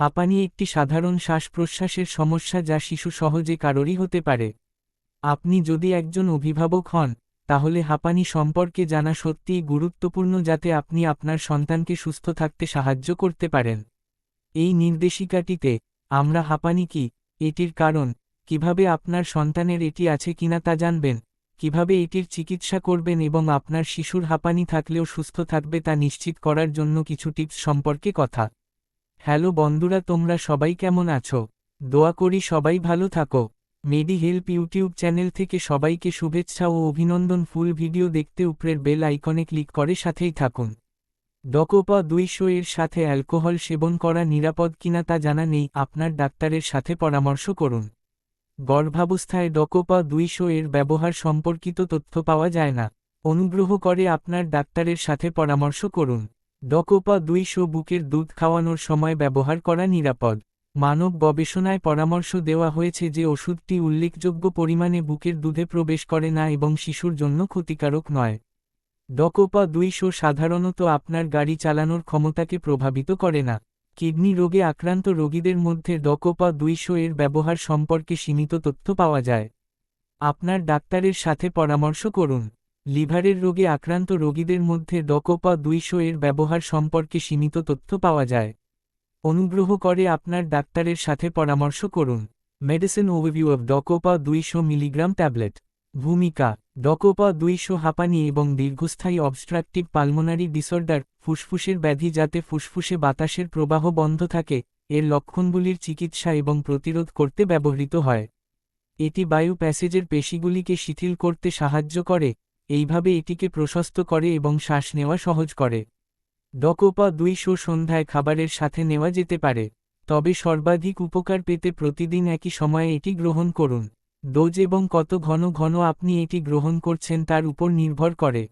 হাঁপানি একটি সাধারণ শ্বাস প্রশ্বাসের সমস্যা যা শিশু সহজে কারোরই হতে পারে। আপনি যদি একজন অভিভাবক হন, তাহলে হাঁপানি সম্পর্কে জানা সত্যিই গুরুত্বপূর্ণ যাতে আপনি আপনার সন্তানকে সুস্থ থাকতে সাহায্য করতে পারেন। এই নির্দেশিকাটিতে আমরা হাঁপানি কি, এটির কারণ, কীভাবে আপনার সন্তানের এটি আছে কিনা তা জানবেন, কীভাবে এটির চিকিৎসা করবেন এবং আপনার শিশুর হাঁপানি থাকলেও সুস্থ থাকবে তা নিশ্চিত করার জন্য কিছু টিপস সম্পর্কে কথা। হ্যালো বন্ধুরা তোমরা সবাই কেমন আছো? দোয়া করি সবাই ভালো থাকো। মেডি হেল্প ইউটিউব চ্যানেল থেকে সবাইকে শুভেচ্ছা ও অভিনন্দন। ফুল ভিডিও দেখতে উপরের বেল আইকনে ক্লিক করে সাথেই থাকুন। ডকোপা দুইশো এর সাথে অ্যালকোহল সেবন করা নিরাপদ কিনা তা জানা নেই। আপনার ডাক্তারের সাথে পরামর্শ করুন। গর্ভাবস্থায় ডকোপা দুইশো এর ব্যবহার সম্পর্কিত তথ্য পাওয়া যায় না। অনুগ্রহ করে আপনার ডাক্তারের সাথে পরামর্শ করুন। ডকোপা দুইশো বুকের দুধ খাওয়ানোর সময় ব্যবহার করা নিরাপদ। মানব গবেষণায় পরামর্শ দেওয়া হয়েছে যে ওষুধটি উল্লেখযোগ্য পরিমাণে বুকের দুধে প্রবেশ করে না এবং শিশুর জন্য ক্ষতিকারক নয়। ডকোপা দুইশো সাধারণত আপনার গাড়ি চালানোর ক্ষমতাকে প্রভাবিত করে না। কিডনি রোগে আক্রান্ত রোগীদের মধ্যে ডকোপা দুইশো এর ব্যবহার সম্পর্কে সীমিত তথ্য পাওয়া যায়। আপনার ডাক্তারের সাথে পরামর্শ করুন। লিভারের রোগে আক্রান্ত রোগীদের মধ্যে ডকোপা দুইশো এর ব্যবহার সম্পর্কে সীমিত তথ্য পাওয়া যায়। অনুগ্রহ করে আপনার ডাক্তারের সাথে পরামর্শ করুন। মেডিসিন ওভারভিউ অব ডকোপা দুইশো মিলিগ্রাম ট্যাবলেট। ভূমিকা, ডকোপা দুইশো হাঁপানি এবং দীর্ঘস্থায়ী অবস্ট্রাকটিভ পালমোনারি ডিসঅর্ডার, ফুসফুসের ব্যাধি যাতে ফুসফুসে বাতাসের প্রবাহ বন্ধ থাকে, এর লক্ষণগুলির চিকিৎসা এবং প্রতিরোধ করতে ব্যবহৃত হয়। এটি বায়ু প্যাসেজের পেশিগুলিকে শিথিল করতে সাহায্য করে এইভাবে এটিকে প্রশস্ত করে এবং শ্বাস নেওয়া সহজ করে। ডকোপা দুইশো সন্ধ্যায় খাবারের সাথে নেওয়া যেতে পারে, তবে সর্বাধিক উপকার পেতে প্রতিদিন একই সময়ে এটি গ্রহণ করুন। ডোজ এবং কত ঘন ঘন আপনি এটি গ্রহণ করছেন তার উপর নির্ভর করে।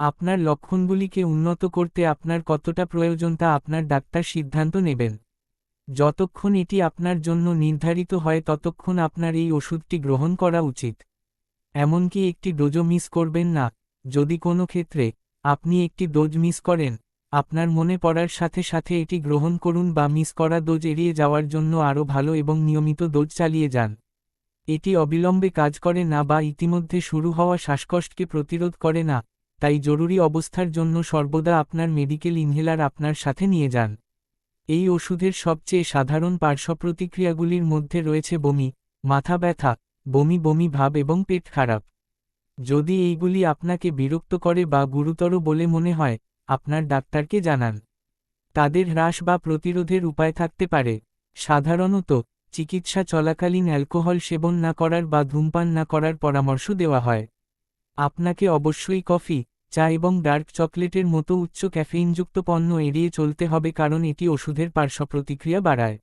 আপনার লক্ষণগুলিকে উন্নত করতে আপনার কতটা প্রয়োজন তা আপনার ডাক্তার সিদ্ধান্ত নেবেন। যতক্ষণ এটি আপনার জন্য নির্ধারিত হয় ততক্ষণ আপনার এই ওষুধটি গ্রহণ করা উচিত। এমনকি একটি ডোজও মিস করবেন না। যদি কোনো ক্ষেত্রে আপনি একটি ডোজ মিস করেন, আপনার মনে পড়ার সাথে সাথে এটি গ্রহণ করুন বা মিস করা ডোজ এড়িয়ে যাওয়ার জন্য আরও ভালো এবং নিয়মিত ডোজ চালিয়ে যান। এটি অবিলম্বে কাজ করে না বা ইতিমধ্যে শুরু হওয়া শ্বাসকষ্টকে প্রতিরোধ করে না, তাই জরুরি অবস্থার জন্য সর্বদা আপনার মেডিকেল ইনহেলার আপনার সাথে নিয়ে যান। এই ওষুধের সবচেয়ে সাধারণ পার্শ্বপ্রতিক্রিয়াগুলির মধ্যে রয়েছে বমি, মাথা ব্যথা বমি বমি ভাব এবং পেট খারাপ। যদি এইগুলি আপনাকে বিরক্ত করে বা গুরুতর বলে মনে হয়, আপনার ডাক্তারকে জানান। তাদের হ্রাস বা প্রতিরোধের উপায় থাকতে পারে। সাধারণত, চিকিৎসা চলাকালীন অ্যালকোহল সেবন না করার বা ধূমপান না করার পরামর্শ দেওয়া হয়। আপনাকে অবশ্যই কফি, চা এবং ডার্ক চকলেটের মতো উচ্চ ক্যাফেইনযুক্ত পণ্য এড়িয়ে চলতে হবে কারণ এটি ওষুধের পার্শ্বপ্রতিক্রিয়া বাড়ায়।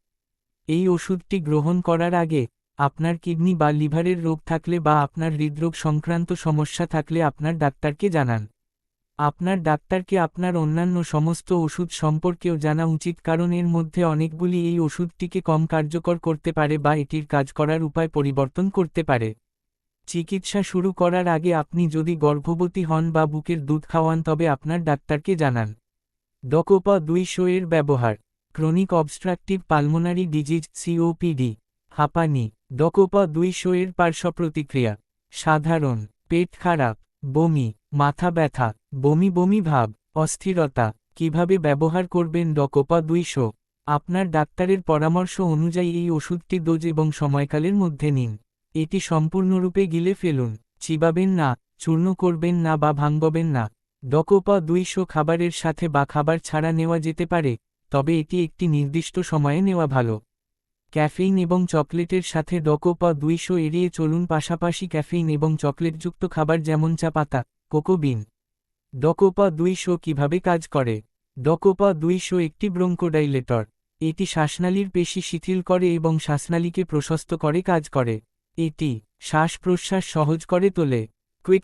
এই ওষুধটি গ্রহণ করার আগে আপনার কিডনি বা লিভারের রোগ থাকলে বা আপনার হৃদরোগ সংক্রান্ত সমস্যা থাকলে আপনার ডাক্তারকে জানান। আপনার ডাক্তারকে আপনার অন্যান্য সমস্ত ওষুধ সম্পর্কেও জানা উচিত কারণ এর মধ্যে অনেকগুলি এই ওষুধটিকে কম কার্যকর করতে পারে বা এটির কাজ করার উপায় পরিবর্তন করতে পারে। চিকিৎসা শুরু করার আগে আপনি যদি গর্ভবতী হন বা বুকের দুধ খাওয়ান তবে আপনার ডাক্তারকে জানান। ডকোপা দুইশো এর ব্যবহার। Chronic obstructive pulmonary disease COPD হাঁপানি। ডকোপা দুইশো এর পার্শ্বপ্রতিক্রিয়া। সাধারণ, পেট খারাপ, বমি, মাথা ব্যথা, বমি বমি ভাব, অস্থিরতা, কীভাবে ব্যবহার করবেন ডকোপা দুইশো আপনার ডাক্তারের পরামর্শ অনুযায়ী এই ওষুধটি ডোজ এবং সময়কালের মধ্যে নিন। এটি সম্পূর্ণরূপে গিলে ফেলুন, চিবাবেন না, চূর্ণ করবেন না বা ভাঙ্গবেন না। ডকোপা দুইশো খাবারের সাথে বা খাবার ছাড়া নেওয়া যেতে পারে, তবে এটি একটি নির্দিষ্ট সময়ে নেওয়া ভালো। ক্যাফেইন এবং চকলেটের সাথে ডকোপা দুইশো এড়িয়ে চলুন পাশাপাশি ক্যাফেইন এবং চকলেটযুক্ত খাবার যেমন চা, পাতা কোকোবিন ডকোপা দুইশো কীভাবে কাজ করে? ডকোপা দুইশো একটি ব্রঙ্কোডাইলেটর। এটি শ্বাসনালীর পেশি শিথিল করে এবং শ্বাসনালীকে প্রশস্ত করে কাজ করে। এটি শ্বাস প্রশ্বাস সহজ করে তোলে। কুইক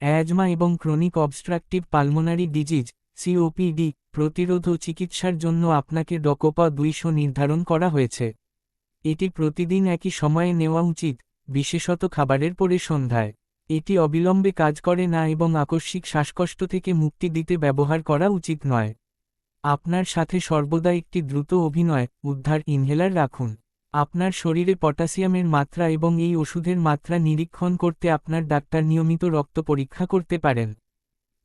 অ্যাজমা এবং chronic obstructive pulmonary disease, COPD, প্রতিরোধ ও চিকিৎসার জন্য আপনাকে ডকোপা দুইশো নির্ধারণ করা হয়েছে। এটি প্রতিদিন একই সময়ে নেওয়া উচিত, বিশেষত খাবারের পরে সন্ধ্যায়। এটি অবিলম্বে কাজ করে না এবং আকস্মিক শ্বাসকষ্ট থেকে মুক্তি দিতে ব্যবহার করা উচিত নয়। আপনার সাথে সর্বদা একটি দ্রুত অভিনয়, উদ্ধার ইনহেলার রাখুন। আপনার শরীরে পটাশিয়ামের মাত্রা এবং এই ওষুধের মাত্রা নিরীক্ষণ করতে আপনার ডাক্তার নিয়মিত রক্ত পরীক্ষা করতে পারেন।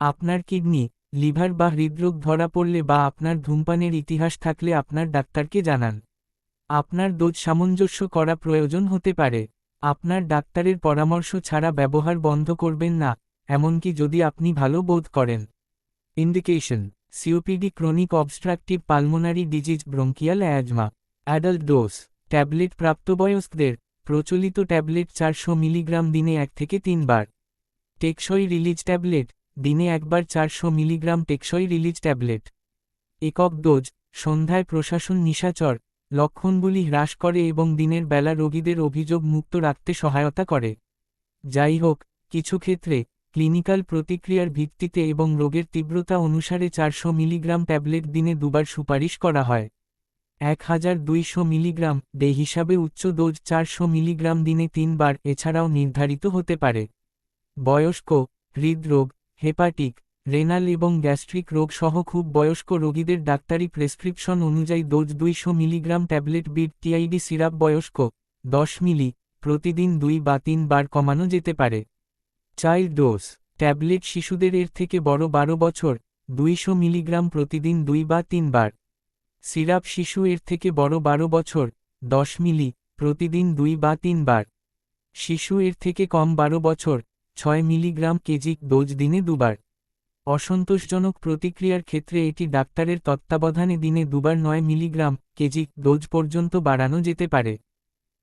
আপনার কিডনি, লিভার বা হৃদরোগ ধরা পড়লে বা আপনার ধূমপানের ইতিহাস থাকলে আপনার ডাক্তারকে জানান। আপনার দোজ সামঞ্জস্য করা প্রয়োজন হতে পারে। আপনার ডাক্তারের পরামর্শ ছাড়া ব্যবহার বন্ধ করবেন না, এমনকি যদি আপনি ভালো বোধ করেন। Indication COPD chronic obstructive pulmonary disease bronchial asthma adult dose tablet প্রাপ্তবয়স্কদের। প্রচলিত ট্যাবলেট চারশো মিলিগ্রাম দিনে এক থেকে তিনবার। টেকসই রিলিজ ট্যাবলেট দিনে একবার চারশো মিলিগ্রাম টেকসই রিলিজ ট্যাবলেট একক ডোজ সন্ধ্যায় প্রশাসন নিশাচর। লক্ষণগুলি হ্রাস করে এবং দিনের বেলা রোগীদের অভিযোগ মুক্ত রাখতে সহায়তা করে। যাই হোক, কিছু ক্ষেত্রে ক্লিনিক্যাল প্রতিক্রিয়ার ভিত্তিতে এবং রোগের তীব্রতা অনুসারে চারশো মিলিগ্রাম ট্যাবলেট দিনে দুবার সুপারিশ করা হয়। এক হাজার দুইশো মিলিগ্রাম ডে হিসাবে উচ্চ ডোজ চারশো মিলিগ্রাম দিনে তিনবার এছাড়াও নির্ধারিত হতে পারে। বয়স্ক, হৃদরোগ, হেপাটিক রেনাল এবং গ্যাস্ট্রিক রোগ সহ খুব বয়স্ক রোগীদের ডাক্তারি প্রেসক্রিপশন অনুযায়ী ডোজ দুইশো milligram tablet bid TID syrup বয়স্ক, দশ মিলি, প্রতিদিন দুই বা তিন বার কমানো যেতে পারে। চাইল্ড ডোজ, ট্যাবলেট শিশুদের এর থেকে বড় বারো বছর, দুইশো মিলিগ্রাম প্রতিদিন দুই বা তিনবার। সিরাপ শিশু এর থেকে বড় বারো বছর, দশ মিলি, প্রতিদিন দুই বা তিনবার। শিশু এর থেকে কম বারো বছর, ছয় মিলিগ্রাম কেজি ডোজ দিনে দুবার। অসন্তোষজনক প্রতিক্রিয়ার ক্ষেত্রে এটি ডাক্তারের তত্ত্বাবধানে দিনে দুবার নয় মিলিগ্রাম কেজি ডোজ পর্যন্ত বাড়ানো যেতে পারে।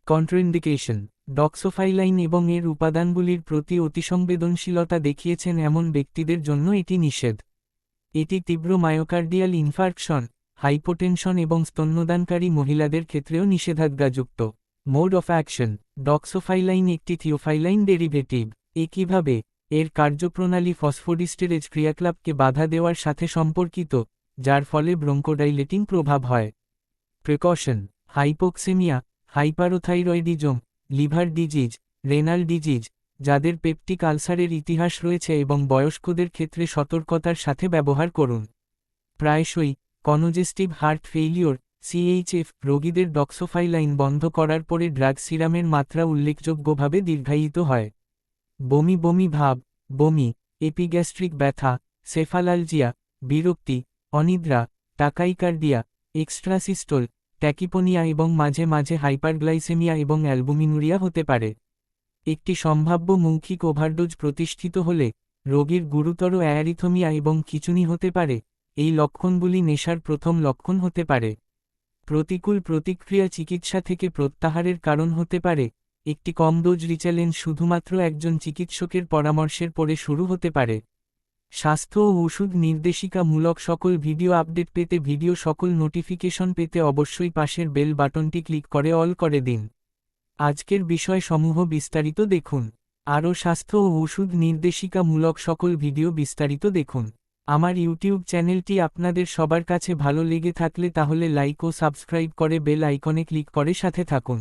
কন্ট্রোইন্ডিকেশন, ডক্সোফাইলাইন এবং এর উপাদানগুলির প্রতি অতিসংবেদনশীলতা দেখিয়েছেন এমন ব্যক্তিদের জন্য এটি নিষেধ। এটি তীব্র মায়োকার্ডিয়াল ইনফার্কশন, হাইপোটেনশন এবং স্তন্যদানকারী মহিলাদের ক্ষেত্রেও নিষেধাজ্ঞাযুক্ত। মোড অফ অ্যাকশন, ডক্সোফাইলাইন একটি থিওফাইলাইন ডেরিভেটিভ। একইভাবে এর কার্যপ্রণালী ফসফোডিস্টেরেজ ক্রিয়াকলাপকে বাধা দেওয়ার সাথে সম্পর্কিত, যার ফলে ব্রঙ্কোডাইলেটিং প্রভাব হয়। Precaution hypoxemia hyperthyroidism liver disease renal disease যাদের পেপটিক আলসারের ইতিহাস রয়েছে এবং বয়স্কদের ক্ষেত্রে সতর্কতার সাথে ব্যবহার করুন। প্রায়শই কনজেস্টিভ হার্ট ফেইলিওর সিএইচএফ রোগীদের ডক্সোফাইলাইন বন্ধ করার পরে ড্রাগ সিরামের মাত্রা উল্লেখযোগ্যভাবে দীর্ঘায়িত হয়। বমি বমি ভাব, বমি, এপিগ্যাস্ট্রিক ব্যথা, সেফালালজিয়া, বিরক্তি, অনিদ্রা, টাকাইকার্ডিয়া, এক্সট্রাসিস্টোল, ট্যাকিপোনিয়া এবং মাঝে মাঝে হাইপারগ্লাইসেমিয়া এবং অ্যালবুমিনুরিয়া হতে পারে। একটি সম্ভাব্য মৌখিক ওভারডোজ প্রতিষ্ঠিত হলে রোগীর গুরুতর অ্যারিথমিয়া এবং খিচুনি হতে পারে। এই লক্ষণগুলি নেশার প্রথম লক্ষণ হতে পারে। প্রতিকূল প্রতিক্রিয়া চিকিৎসা থেকে প্রত্যাহারের কারণ হতে পারে। একটি কম ডোজ রিচ্যালেন্স শুধুমাত্র একজন চিকিৎসকের পরামর্শের পরে শুরু হতে পারে। স্বাস্থ্য ও ওষুধ নির্দেশিকামূলক সকল ভিডিও আপডেট পেতে ভিডিও সকল নোটিফিকেশন পেতে অবশ্যই পাশের বেল বাটনটি ক্লিক করে অল করে দিন। আজকের বিষয় সমূহ বিস্তারিত দেখুন। আরও স্বাস্থ্য ও ওষুধ নির্দেশিকামূলক সকল ভিডিও বিস্তারিত দেখুন। আমার ইউটিউব চ্যানেলটি আপনাদের সবার কাছে ভালো লেগে থাকলে তাহলে লাইক ও সাবস্ক্রাইব করে বেল আইকনে ক্লিক করে সাথে থাকুন।